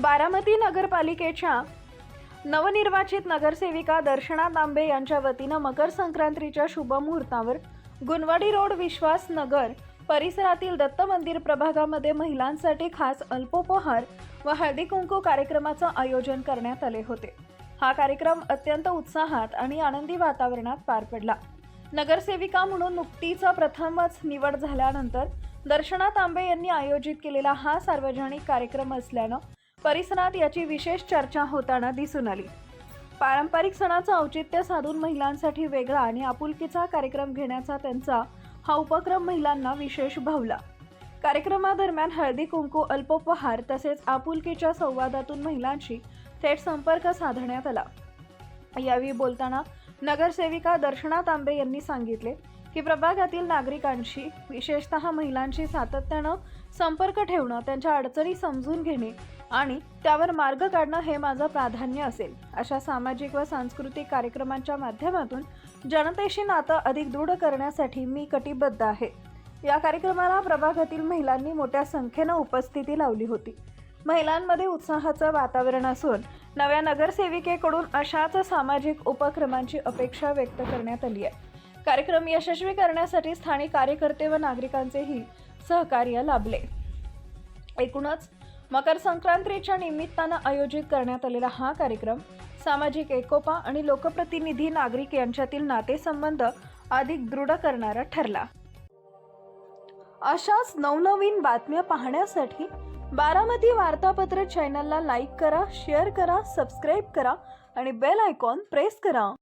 बारामती नगरपालिकेच्या नवनिर्वाचित नगरसेविका दर्शना तांबे यांच्या वतीनं मकर संक्रांतीच्या शुभमुहूर्तावर गुणवाडी रोड विश्वास नगर परिसरातील दत्त मंदिर प्रभागामध्ये महिलांसाठी खास अल्पोपहार व हळदी कुंकू कार्यक्रमाचं आयोजन करण्यात आले होते. हा कार्यक्रम अत्यंत उत्साहात आणि आनंदी वातावरणात पार पडला. नगरसेविका म्हणून नुकतीच प्रथमच निवड झाल्यानंतर दर्शना तांबे यांनी आयोजित केलेला हा सार्वजनिक कार्यक्रम असल्यानं परिसरात याची विशेष चर्चा होताना दिसून आली. पारंपरिक सणाचं औचित्य साधून महिलांसाठी वेगळा आणि आपुलकीचा कार्यक्रम घेण्याचा त्यांचा हा उपक्रम महिलांना विशेष भावला. कार्यक्रमादरम्यान हळदी कुंकू अल्पोपहार तसेच आपुलकीच्या संवादातून महिलांशी थेट संपर्क साधण्यात आला. यावेळी बोलताना नगरसेविका दर्शना तांबे यांनी सांगितले की प्रभागातील नागरिकांशी विशेषतः महिलांशी सातत्यानं संपर्क ठेवणं त्यांच्या अडचणी समजून घेणे आणि त्यावर मार्ग काढणं हे माझं प्राधान्य असेल. अशा सामाजिक व सांस्कृतिक कार्यक्रमांच्या माध्यमातून जनतेशी नातं अधिक दृढ करण्यासाठी मी कटिबद्ध आहे. या कार्यक्रमाला प्रभागातील महिलांनी मोठ्या संख्येनं उपस्थिती लावली होती. महिलांमध्ये उत्साहाचं वातावरण असून नव्या नगरसेविकेकडून अशाच सामाजिक उपक्रमांची अपेक्षा व्यक्त करण्यात आली आहे. कार्यक्रम यशस्वी करण्यासाठी स्थानिक कार्यकर्ते व नागरिकांचेही सहकार्य लाभले. एकूणच मकर संक्रांतीच्या निमित्तानं आयोजित करण्यात आलेला हा कार्यक्रम सामाजिक एकोपा आणि लोकप्रतिनिधी नागरिक यांच्यातील नातेसंबंध अधिक दृढ करणारा ठरला. अशाच नवनवीन बातम्या पाहण्यासाठी बारामती वार्तापत्र चॅनलला लाईक करा शेअर करा सबस्क्राईब करा आणि बेल आयकॉन प्रेस करा.